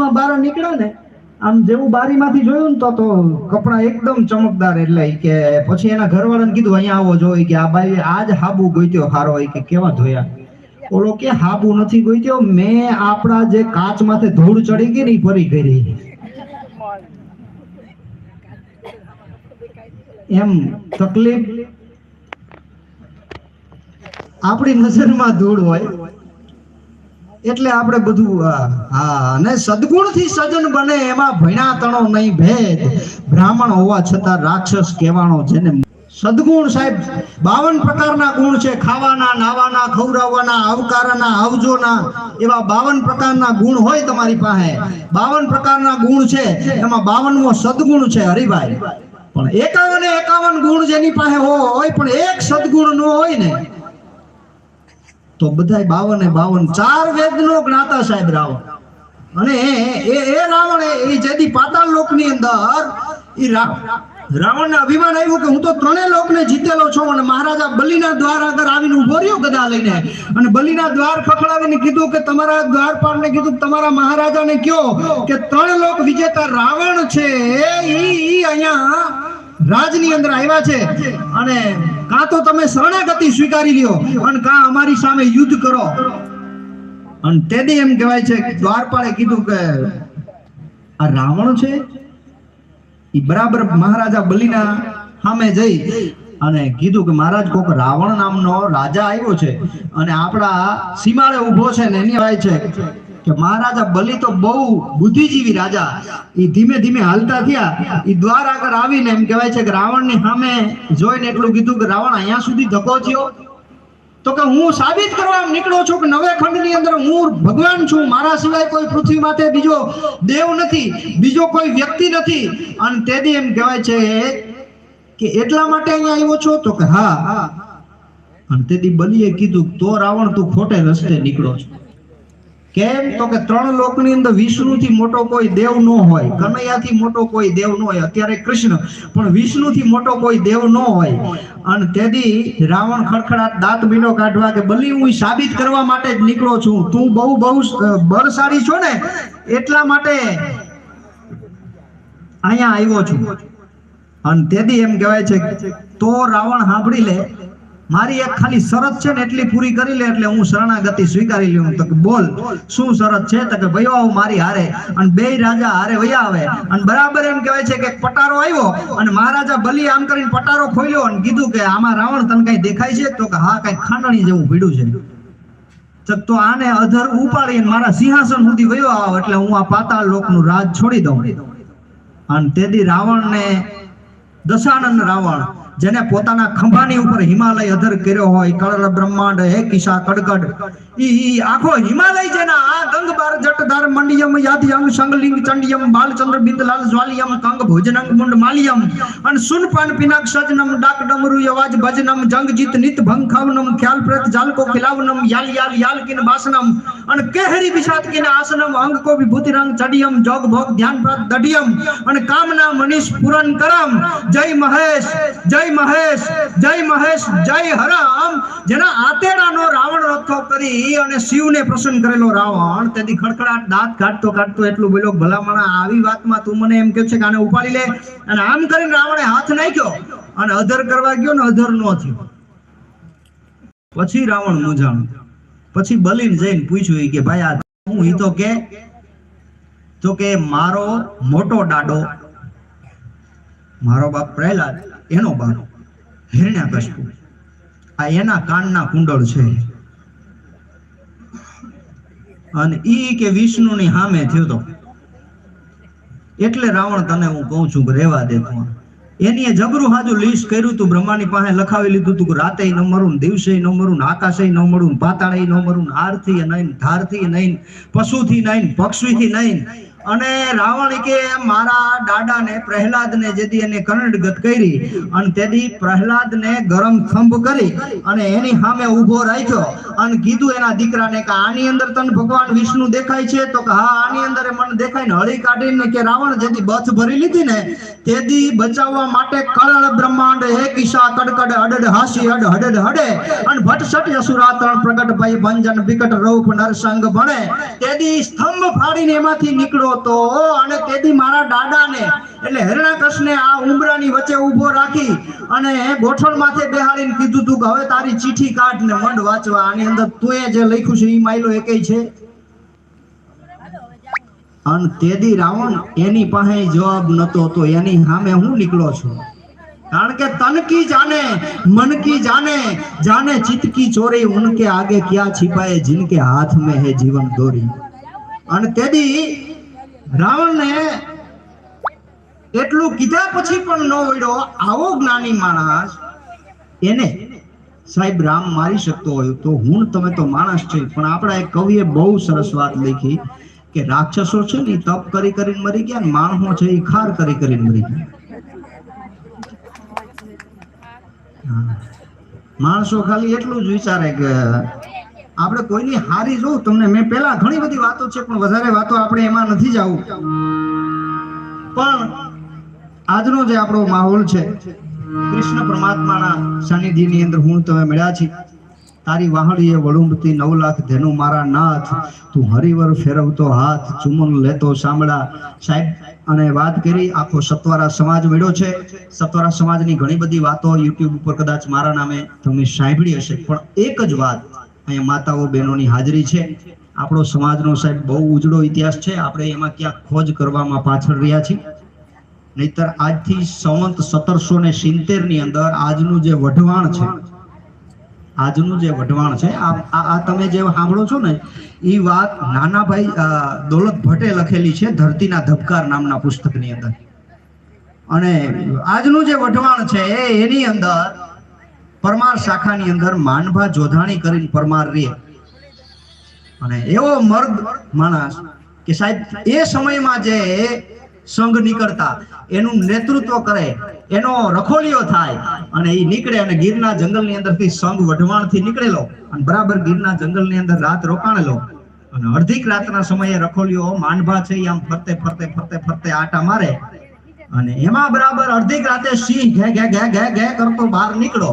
માં બહાર નીકળ્યા ને, આમ જેવું બારીમાંથી જોયું ને તો કપડા એકદમ ચમકદાર એટલે કે પછી એના ઘરવાળાને કીધું, અહીંયા આવો જો. કે, આ ભાઈ આજ હાબુ ગોઈત્યો હારો. હોય કે, કેવા ધોયા? ઓલો કે, હાબુ નથી ગોઈત્યો, મેં આપણા જે કાચ માથે ધૂળ ચડી ગઈ ને ફરી કરી એમ તકલીફ આપણી નજરમાં ધૂળ હોય. એટલે આપણે બધું હા, અને સદગુણથી સજન બને એમાં ભણ્યા તણો નહીં ભેદ. બ્રાહ્મણ હોવા છતાં રાક્ષસ કહેવાનો જેને સદગુણ સાહેબ, બાવન પ્રકારના ગુણ છે. ખાવાના, નાવાના, ખવડાવવાના, આવકારના, આવજોના, એવા બાવન પ્રકારના ગુણ હોય તમારી પાસે. બાવન પ્રકારના ગુણ છે, એમાં બાવનમો સદગુણ છે, હરિભાઈ. પણ એકાવન એકાવન ગુણ જેની પાસે હોય, પણ એક સદગુણ નો હોય ને તો બધાય બાવન બાવન, ચાર વેદ નો જ્ઞાતા સાહેબ રાવણ. અને એ એ રાવણ, એ- જેથી પાતાળ લોકની અંદર એ રાવણ ને અભિમાન આવ્યું કે હું તો ત્રણેય લોક ને જીતેલો છું અને મહારાજા બલિના દ્વાર આગળ આવીને ઊભો રહ્યો ગદા લઈને. અને બલિના દ્વાર પકડાવીને કીધું કે તમારા દ્વારપાળ ને કીધું તમારા મહારાજાને કયો કે ત્રણ લોક વિજેતા રાવણ છે એ અહીંયા રાજની અંદર આવ્યા છે. અને કાં તો તમે શરણાગતિ સ્વીકારી લ્યો અને કાં અમારી સામે યુદ્ધ કરો. અને તેદી એમ કહેવાય છે દ્વારપાળે કીધું કે આ રાવણ છે એ બરાબર મહારાજા બલિના સામે જઈ અને કીધું કે મહારાજ કોક રાવણ નામનો રાજા આવ્યો છે અને આપણા સીમાડે ઊભો છે ને એની વાય છે. કે મહારાજા બલિ તો બહુ બુદ્ધિજીવી રાજા. એ ધીમે ધીમે હાલતા થયા. એ દ્વાર આગળ આવીને એમ કહેવાય છે કે રાવણની સામે જોઈને એટલું કીધું કે રાવણ અહીંયા સુધી ધક્કો થયો. તો કે હું સાબિત કરવા નીકળો છું કે નવે ખંડની અંદર હું ભગવાન છું. મારા સિવાય કોઈ પૃથ્વી માટે બીજો દેવ નથી, બીજો કોઈ વ્યક્તિ નથી. અને તેથી એમ કહેવાય છે કે એટલા માટે અહીંયા આવ્યો છો? તો કે હા. અને તેથી બલીએ કીધું તો રાવણ તું ખોટે રસ્તે નીકળો છો. કેમ? તો કે ત્રણ લોકની અંદર વિષ્ણુથી મોટો કોઈ દેવ ન હોય, કનૈયાથી મોટો કોઈ દેવ ન હોય, અત્યારે કૃષ્ણ, પણ વિષ્ણુથી મોટો કોઈ દેવ ન હોય. અને તેથી રાવણ ખડખડાટ દાંત બીનો કાઢવા કે બલી હું સાબિત કરવા માટે જ નીકળો છું, તું બહુ બહુ બળશાળી છો ને, એટલા માટે અહીંયા આવ્યો છું. અને તેથી એમ કહેવાય છે તો રાવણ સાંભળી લે મારી એક ખાલી શરત છે ને એટલી પૂરી કરી લે એટલે હું શરણાગતિ સ્વીકારી લઉં. તો બોલ, શું શરત છે? તો કે ભયો આવું મારી હારે. અને બે રાજા હારે વયા આવે. અને બરાબર એમ કહેવાય છે કે પટારો આવ્યો અને મહારાજા બલી આમ કરીને પટારો ખોલ્યો અને કીધું કે આમાં રાવણ તને કઈ દેખાય છે? તો કે હા, કઈ ખાંડણી જેવું ભીડું છે. તો આને અધર ઉપાડી મારા સિંહાસન સુધી વયો આવ એટલે હું આ પાતાળ લોકનું રાજ છોડી દઉં. અને તેથી રાવણને દશાનંદ રાવણ જેને પોતાના ખંભાની ઉપર હિમાલય અધર કર્યો હોય કળલ બ્રહ્માંડ, હે કિશા કડકડ, ઈ આખો હિમાલય જેના ગંગ બાર જટધાર મંડિયમ, યાદિયમ, સંગલિંગ ચંડિયમ, બાલચંદ્ર, બિંદલાલ, જ્વાલિયમ, કંગ, ભોજનંગ, મુંડ, માલિયમ, અને સુનપાન પિનાક સજનમ ડાક, ડમરુ, યવાજ, ભજનમ, જંગ, જીત, નિત ભંખાવનમ ખ્યાલ, પ્રત, જાલકો, ખિલાવનમ, યાલ યાલ યાલ, કિન, બાસનમ, અને કેહરી, વિષાદ, કિન, આસનમ, અંગ કો વિભૂતિ રંગ ચડિયમ, જોગ, ભોગ, ધ્યાન પ્રાત દડિયમ અન કામના, મનીષ પૂરણ કરમ જય મહેશ, જય મહેશ, જય મહેશ, જય હરામ. જેના આતેડાનો રાવણ રથો કરી અને શિવને પ્રસન્ન કરેલો રાવણ. તેથી ખડખડાટ દાંત કાઢતો કાઢતો એટલું બોલો ભલામણા આવી વાતમાં તું મને એમ કે છે કે આને ઉપાડી લે. અને આમ કરીને રાવણે હાથ નાખ્યો અને અધર કરવા ગયો ને અધર નો થયો. પછી રાવણ મૂંઝાણું પછી બલીન જઈને પૂછ્યું કે ભાઈ આ હું ઈ તો કે તો કે મારો મોટો દાડો મારો બાપ પ્રહલાદ, એનો બાપ હિરણ્યાકશપુ. આ એના કાનના કુંડળ છે. અને ઈ કે વિષ્ણુની સામે થયો તો. એટલે રાવણ તને હું કહું છું રેવા દે તું એની જબરું હાજુ લિસ્ટ કર્યું તું, બ્રહ્માની પાસે લખાવી લીધું તું રાતે ન મરું દિવસે ન મરું આકાશે ન મળું પાતાળે ન મરું હારથી નહીં ધારથી નહીં પશુથી નહીં પક્ષીથી નહીં અને રાવણ કે મારા દાદાને પ્રહલાદને જેથી એને કરણગત કરી અને તેથી પ્રહલાદને ગરમ થંભ કરી અને એની સામે ઊભો રાખ્યો અને કીધું એના દીકરાને કે આની અંદર તને ભગવાન વિષ્ણુ દેખાય છે? તો કે હા, આની અંદર મને દેખાય ને હળી કાઢીને કે રાવણ જેથી બથ ભરી લીધી ને તેથી બચાવવા માટે કળળ બ્રહ્માંડ હે ઈશા કડકડ અડડ હાસી અડ હડડ હડે અને ભટસટ સટ અસુરા ત્રણ પ્રગટ ભાઈ ભંજન વિકટ રૂપ નરસંગ ભણે. તેથી સ્તંભ ફાડીને એમાંથી નીકળો તો અને તેથી મારા દાદાને એટલે હિરણાકૃષ્ણે આ ઉંબરાની વચ્ચે ઊભો રાખી અને ગોઠણ માથે બેહાડીને કીધું તું કે હવે તારી ચીઠી કાઢ ને મંડ વાંચવા આની અંદર તું જે લખ્યું છે એ માયલો એકેય છે અને તેદી રાવણ એની પાસે જવાબ નતો તો એની સામે હું નીકળો છું કારણ કે તન કી જાને મન કી જાને જાને ચિત્ત કી ચોરી ઉનકે આગે ક્યાં छिपाए जिनके हाथ में है जीवन दोरी અને તેદી રાવણને એટલું કીધા પછી પણ ન વળ્યો આવો જ્ઞાની માણસ, એને સાહેબ રામ મારી શકતો હોય તો હું તમે તો માણસ છે. પણ આપણા એક કવિએ બહુ સરસ વાત લખી કે રાક્ષસો છે ને તપ કરી કરીને મરી ગયા ને માણસો છે એ ખાર કરી કરીને મરી ગયા. માણસો ખાલી એટલું જ વિચારે કે આપણે કોઈની હારી જોઉં? તમને મેં પેલા ઘણી બધી વાતો છે, પણ વધારે વાતો આપણે એમાં નથી જવું. પણ આજનો જે આપણો માહોલ છે, કૃષ્ણ પરમાત્માના સાનિધ્યની અંદર હું તમે મળ્યા છીએ. તારી વાહડીએ વળુંબતી નવ લાખ ધેનુ મારા નાથ. તું હરિવર ફેરવતો હાથ, ચુમન લેતો સાંભળા સાહેબ, અને વાત કરી, આખો સત્વારા સમાજ મળ્યો છે. સત્વારા સમાજની ઘણી બધી વાતો યુટ્યુબ ઉપર કદાચ મારા નામે તમે સાંભળી હશે. પણ એક જ વાત અહીંયા માતાઓ બહેનોની હાજરી છે. આપણો સમાજનો સાહેબ બહુ ઉજળો ઇતિહાસ છે. આપણે એમાં ક્યાંક ખોજ કરવામાં પાછળ રહ્યા છીએ. નહીતર આજથી સંવંત સત્તરસો ને સિત્તેરની અંદર આજનું જે વઢવાણ છે, આજનું જે વઢવાણ છે, આ તમે જે સાંભળો છો ને, એ વાત નાનાભાઈ દોલત ભટ્ટે લખેલી છે ધરતીના ધબકાર નામના પુસ્તકની અંદર. અને આજનું જે વઢવાણ છે એની અંદર પરમાર શાખાની અંદર માનભા જોધાણી કરીને પરમાર રે અને એવો મર્દ માણસ કે સાહેબ, એ સમયમાં જે સંઘ નીકળતા, એનું નેતૃત્વ કરે, એનો રખોલિયો થાય, અને એ નીકળે અને ગીરના જંગલની અંદરથી સંઘ વઢવાણથી નીકળેલો, અને બરાબર ગીરના જંગલની અંદર રાત રોકાણેલો. અને અડધીક રાતના સમયે રખોલિયો માંડભા છે આમ ફરતે ફરતે ફરતે ફરતે આટા મારે. અને એમાં બરાબર અડધીક રાતે સિંહ ઘે ઘે ઘે ઘે ઘે કરતો બહાર નીકળો.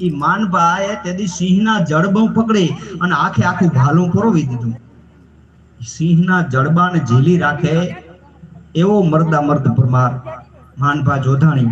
ઈ માનભાએ તેદી સિંહના જડબો પકડી અને આખે આખું ભાલું પરોવી દીધું. સિંહના જડબાને ઝીલી રાખે એવો મર્દા મર્દ પરમાર માનભા જોધાણી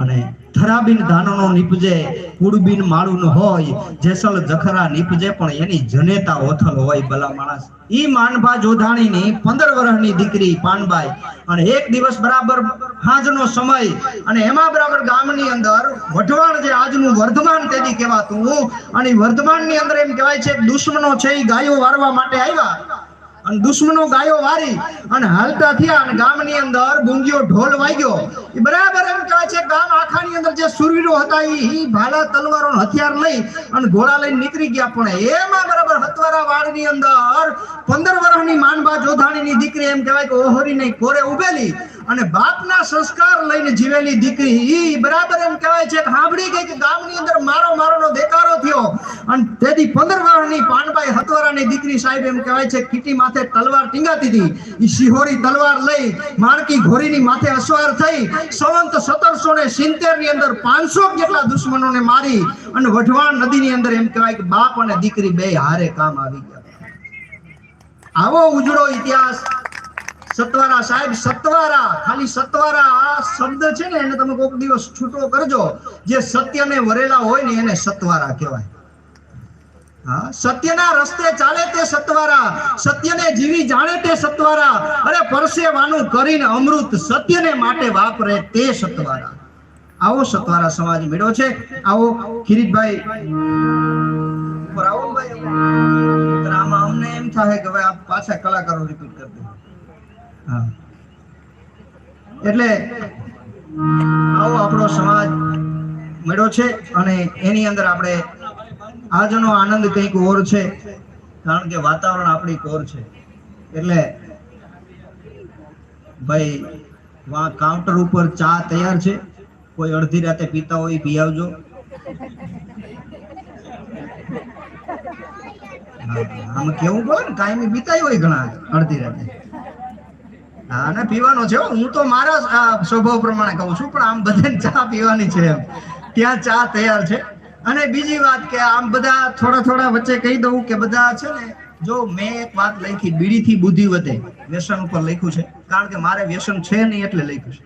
અને થરાબીન ધાનનો નીપજે, કુડબીન માળું હોય, જેસલ જખરા નીપજે, પણ એની જનેતા ઓથલ હોય ભલા માણસ. ઈ માનભા જોધાણીની પંદર વર્ષની દીકરી પાનબાઈ. અને એક દિવસ બરાબર હાજનો સમય, અને એમાં બરાબર ગામની અંદર વઢવાણ જે આજનું વર્ધમાન તેદી કહેવાતું. અને વર્ધમાન વર્ધમાનની અંદર એમ કહેવાય છે, દુશ્મનો છે એ ગાયો વારવા માટે આવ્યા. અને દુશ્મનો ગાયો વારી અને હાલતા થયા અને ગામની અંદર ગુંગીઓ ઢોલ વાગ્યો. એ બરાબર એમ કહે છે, ગામ આખાની અંદર જે સુરવીરો હતા, એ ભાલા તલવારો હથિયાર લઈ અને ઘોડા લઈને નીકળી ગયા. પણ એમાં બરાબર હતવારા વાડની અંદર પંદર વર્ષની માનબા જોધાણીની દીકરી એમ કહેવાય કે ઓહરીને કોરે ઉભેલી અને બાપના સંસ્કાર લઈને જીવેલી દીકરી, ઈ બરાબર એમ કહેવાય છે સાંભળી ગઈ કે ગામની અંદર મારો મારોનો દેકારો થયો. અને તેથી પંદર વર્ષની પાનભાઈ હતવારાની દીકરી સાહેબ એમ કહેવાય છે, કીટી માથે તલવાર ટીંગાતી હતી. ઈ શિહોરી તલવાર લઈ માણકી ઘોડીની માથે અસવાર થઈ. સંવંત સત્તરસો ને સિત્તેરની અંદર પાંચસો જેટલા દુશ્મનોને મારી અને વઢવાણ નદીની અંદર એમ કહેવાય કે બાપ અને દીકરી બે હારે કામ આવી ગયા. આવો ઉજળો ઇતિહાસ સતવારા સાહેબ, સત્વારા, ખાલી સત્વારા આ શબ્દ છે ને, એને તમે કોઈક દિવસ છૂટો કરજો. જે સત્યને વરેલા હોય ને, એને સત્વારા કહેવાય. સત્યના રસ્તે ચાલે તે સત્વારા, સત્યને જીવી જાણે તે સત્વારા. અરે પરસેવાનું કરીને અમૃત સત્યને માટે વાપરે તે સત્વારા. આવો સતવારા સમાજ મેળો છે. આવો કિરીટભાઈ ઉપર આવો ભાઈ. આમાં અમને એમ થાય કે ભાઈ આ પાછા કલાકારો રિપીટ કરી દે. એટલે આવો આપણો સમાજ મળ્યો છે અને એની અંદર આપણે આજનો આનંદ કંઈક ઓર છે, કારણ કે વાતાવરણ આપણી કોર છે. એટલે ભાઈ, વા કાઉન્ટર ઉપર ચા તૈયાર છે. કોઈ અડધી રાતે પીતા હોય પી આવજો. આમ કેવું પડે ને? કાયમી પીતા હોય ઘણા અડધી રાતે. અને પીવાનો છે હો. તો મારા સ્વભાવ પ્રમાણે કહું છું, પણ આમ બધાને ચા પીવાની છે એમ. ત્યાં ચા તૈયાર છે. અને બીજી વાત કે આમ બધા થોડા થોડા વચ્ચે કહી દઉં કે બધા છે ને, જો મેં એક વાત લખી, બીડીથી બુદ્ધિ વધે, વ્યસન ઉપર લખ્યું છે. કારણ કે મારે વ્યસન છે નહીં એટલે લખ્યું છે.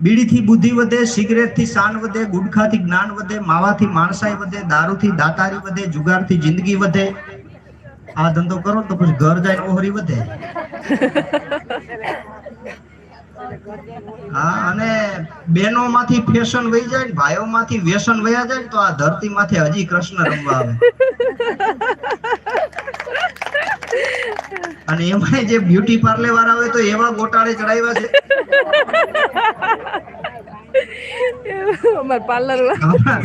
બીડીથી બુદ્ધિ વધે, સિગરેટથી શાન વધે ગુટખાથી જ્ઞાન વધે, માવાથી માણસાઈ વધે, દારૂથી દાતારી વધે, જુગારથી જિંદગી વધે. આ ધંધો કરો તો પછી ઘર જાય, ઓહરી વધે. હા અને બહેનો માંથી ફેશન વહી જાય ને ભાઈઓ માંથી વ્યસન વયા જાય તો આ ધરતી માંથી હજી કૃષ્ણ રમવા આવે. અને એમાં જે બ્યુટી પાર્લર વાળા હોય તો એવા ગોટાળે ચડાવ્યા છે. અમાર પાર્લર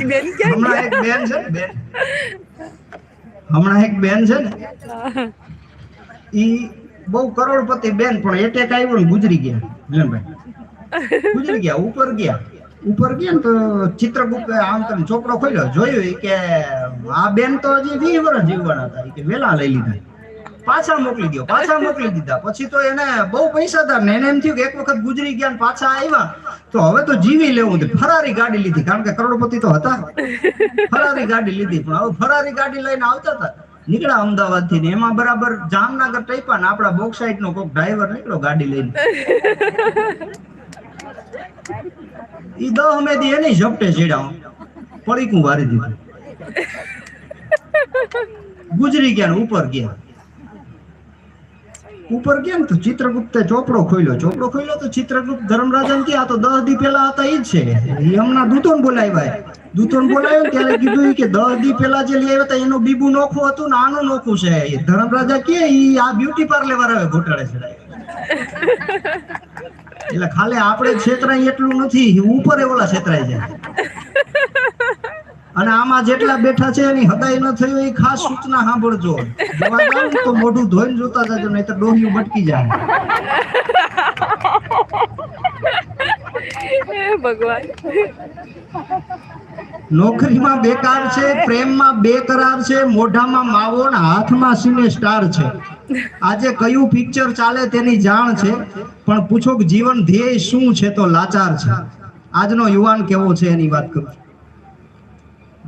બેન હમણાં એક બેન છે ને બેન. હમણાં એક બેન છે ને ઈ બહુ કરોડપતિ બેન પણ એટેક આવ્યો ને ગુજરી ગયા. મિલનભાઈ ગુજરી ગયા ઉપર ગયા. ઉપર ગયા ને તો ચિત્રગુપ્ત આમ તમે છોકરો ખોલ્યો જોયું કે આ બેન તો હજી વીસ વર્ષ જીવવાના હતા કે વેલા લઈ લીધા. પાછા મોકલી દો પાછા મોકલી દીધા. પછી તો એને બહુ પૈસા હતા ને એને એમ થયું કે એક વખત ગુજરી ગયા ને પાછા આવ્યા તો હવે તો જીવી લેવું ફરારી ગાડી લીધી કારણ કે કરોડપતિ તો હતા. ફરારી ગાડી લીધી પણ હવે ફરારી ગાડી લઈને આવતા હતા. નીકળ્યા અમદાવાદથી એમાં બરાબર જામનગર ટાઈપા ને આપડા બોક્સાઇડ નો કોક ડ્રાઈવર નીકળ્યો ગાડી લઈને. ઈ દહ મેદી એની ઝપટે ચડ્યા પડીકું વારી દીધું. ગુજરી ગયા ઉપર ગયા. ઉપર કેમ તો ચિત્રગુપ્તે ચોપડો ખોલ્યો ચોપડો ખોલ્યો તો ચિત્રગુપ્ત ધર્મરાજન કે આ તો દસ દી પેલા હતા ઈ જ છે. ઈ હમણાં દૂતોને બોલાવ્યા. દૂતોને બોલાવ્યો ત્યારે કીધું કે દસ દી પેલા જે લઈ આવ્યા હતા એનું બીબું નોખું હતું ને આનું નોખું છે. ધર્મરાજા કે ઈ આ બ્યુટી પાર્લર વાળા ઘોટાડે છે. એટલે ખાલી આપણે છેતરાય એટલું નથી ઉપર ઓલા છેતરાય જાય. અને આમાં જેટલા બેઠા છે એની હદાય ન થયું એ ખાસ સૂચના સાંભળજો. જોવા જાવ તો મોઢું ધોઈને જોતા જજો નહીં તો ડોહ્યું ભટકી જાય. ભગવાન. નોકરીમાં બેકાર છે પ્રેમમાં બેકરાર છે મોઢામાં માવો ને હાથમાં સિને સ્ટાર છે. આજે કયું પિક્ચર ચાલે તેની જાણ છે પણ પૂછો કે જીવન ધ્યેય શું છે તો લાચાર છે. આજનો યુવાન કેવો છે એની વાત કરું.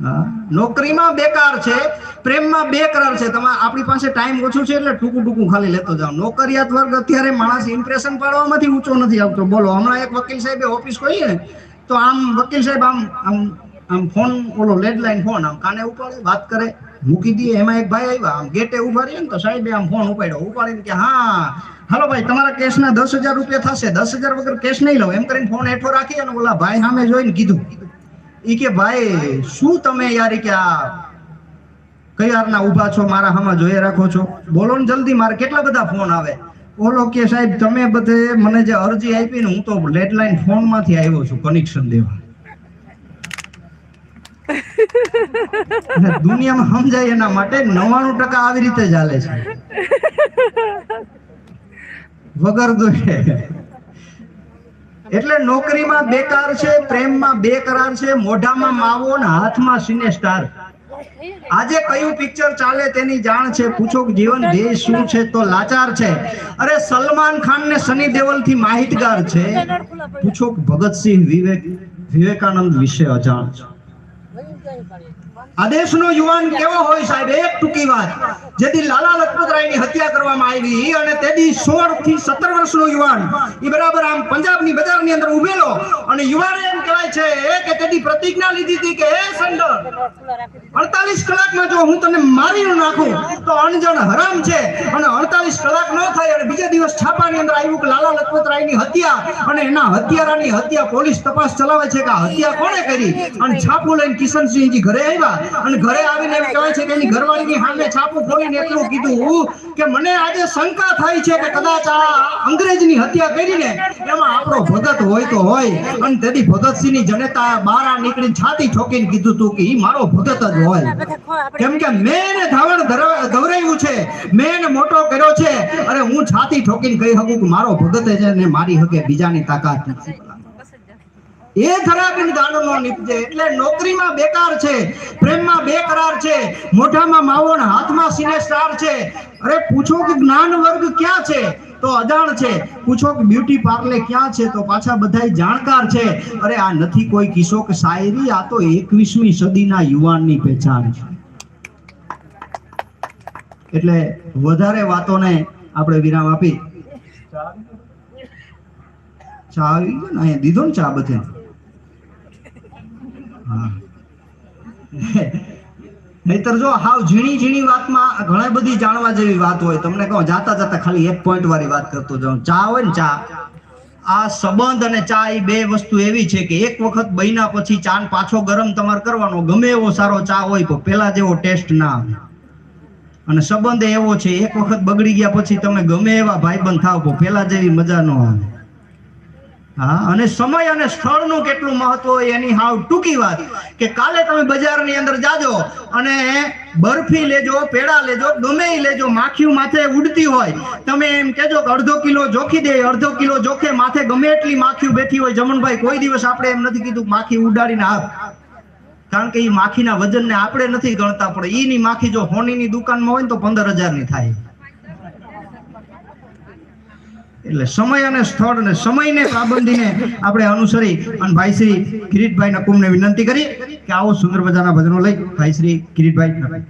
નોકરીમાં બેકાર છે, પ્રેમમાં બેકરાર છે. તમારે આપણી પાસે ટાઈમ ઓછો છે એટલે ટૂંકું ટૂંકું ખાલી લેતો જાઓ. નોકરિયાત વર્ગ અત્યારે માણસ ઇમ્પ્રેશન પાડવામાંથી ઊંચો નથી આવતો. બોલો, હમણાં એક વકીલ સાહેબે ઓફિસ ખોલી ને, તો આમ વકીલ સાહેબ આમ આમ આમ ફોન ઓલો લેન્ડલાઈન ફોન આમ કાને ઉપાડે? વાત કરે. મૂકી દઈએ એમાં એક ભાઈ આવ્યા. આમ ગેટે ઊભા રહીએ ને તો સાહેબે આમ ફોન ઉપાડ્યો. ઉપાડીને કે, હા, હાલો ભાઈ, તમારા કેસના દસ હજાર રૂપિયા થશે. દસ હજાર વગર કેસ નહીં લઉં. એમ કરીને ફોન હેઠો રાખી અને ઓલા ભાઈ સામે જોઈને કીધું. ઈ કે, ભાઈ, શું તમે યાર કે આ કયારના ઊભા છો, મારા હામાં જોઈ રાખો છો? બોલો ને જલ્દી, મારે કેટલા બધા ફોન આવે. બોલો કે, સાહેબ, તમે બધે મને જે અરજી આપી ને હું તો લેન્ડલાઈન ફોનમાંથી આવ્યો છું કનેક્શન દેવા. દુનિયામાં સમજાય એના માટે નવાણું ટકા આવી રીતે ચાલે છે. વગર દોષે એટલે નોકરીમાં બેકાર છે, પ્રેમમાં બેકરાર છે, મોઢામાં માવો અને હાથમાં સિને સ્ટાર. આજે કયું પિક્ચર ચાલે તેની જાણ છે. પૂછો જીવન ધ્યેય શું છે તો લાચાર છે. અરે સલમાન ખાન ને સની દેવલથી માહિતગાર છે. પૂછો ભગતસિંહ વિવેક વિવેકાનંદ વિશે અજાણ છે. આ દેશનો યુવાન કેવો હોય સાહેબ? એક ટૂંકી વાત. જેથી લાલા લજપતરાયની હત્યા કરવામાં આવી અને તેથી સોળથી 17 વર્ષનો યુવાન એ બરાબર આમ પંજાબની બજારની અંદર ઉભેલો અને યુવાને એમ કહેવાય છે કે તેથી પ્રતિજ્ઞા લીધી હતી કે, હે સંડર 48 કલાકમાં જો હું તને મારી નાખું, તો અણજણ હરામ છે. અને 48 કલાક ન થાય અને બીજા દિવસ છાપાની અંદર આવ્યું કે લાલા લજપતરાયની હત્યા અને એના હત્યારાની હત્યા પોલીસ તપાસ ચલાવે છે કે હત્યા કોણે કરી? અને છાપું લઈને કિશનસિંહજી ઘરે આવ્યા. અને ઘરે આવીને એમ કહેવાય છે કે એની ઘરવાળીની સામે છાપું ખોલીને એટલું કીધું કે મને આજે શંકા થાય છે કે કદાચ આ અંગ્રેજની હત્યા કરીને એમાં આપણો ભગત હોય તો હોય. અને તેથી ભગતસિંહની જનતા બહાર નીકળીને છાતી ઠોકીને કીધું તું કે એ મારો ભગત જ હોય. કેમ કે મેં એને ધાવણ ધવરાયું છે. મેં એને મોટો કર્યો છે. અરે હું છાતી ઠોકીને કહી શકું કે મારો ભગત છે ને મારી હકે બીજાની તાકાત નથી. એ ધરાબીન દાનનો નીપજે. એટલે નોકરીમાં બેકાર છે, પ્રેમમાં બેકરાર છે, મોઢામાં માવો હાથમાં સિને સ્ટાર છે. અરે પૂછો કે જ્ઞાન વર્ગ ક્યાં છે? તો અજાણ છે. પૂછો કે બ્યુટી પાર્લર ક્યાં છે? તો પાછા બધા જાણકાર છે. અરે આ નથી કોઈ કિસ્સો કે શાયરી, આ તો 21મી સદીના યુવાનની પહેચાન છે. એટલે વધારે વાતોને આપણે વિરામ આપી. ચા આવી ગયો ને? અહીંયા દીધો ને ચા બધે? નહીતર જો હાવ ઝીણી ઝીણી વાતમાં ઘણી બધી જાણવા જેવી વાત હોય, તમને કહો, જાતા જાતા ખાલી એક પોઈન્ટ વાળી વાત કરતો જાઉં. ચા હોય ને ચા, આ સંબંધ અને ચા એ બે વસ્તુ એવી છે કે એક વખત બન્યા પછી ચા પાછો ગરમ તમારે કરવાનો, ગમે એવો સારો ચા હોય તો પેલા જેવો ટેસ્ટ ના આવે. અને સંબંધ એવો છે, એક વખત બગડી ગયા પછી તમે ગમે એવા ભાઈબંધ થાવ તો પેલા જેવી મજા ન આવે. હા, અને સમય અને સ્થળનું કેટલું મહત્વ એની હાવ ટૂંકી વાત કે કાલે તમે બજારની અંદર જાજો અને બરફી લેજો, પેડા લેજો, ગમે લેજો, માખીઓ માથે ઉડતી હોય. તમે એમ કહેજો કે અડધો કિલો જોખી દે, અડધો કિલો જોખે માથે ગમે એટલી માખીઓ બેઠી હોય. જમણભાઈ, કોઈ દિવસ આપણે એમ નથી કીધું માખી ઉડાડીને આપ. કારણ કે એ માખીના વજનને આપણે નથી ગણતા, પણ એની માખી જો હોનીની દુકાનમાં હોય ને તો પંદર હજારની થાય. એટલે સમય અને સ્થળ અને સમયને પાબંદીને આપણે અનુસરી અને ભાઈ શ્રી કિરીટભાઈ નકુમને વિનંતી કરી કે આવો સુંદર મજાના ભજનો લઈ ભાઈ શ્રી કિરીટભાઈ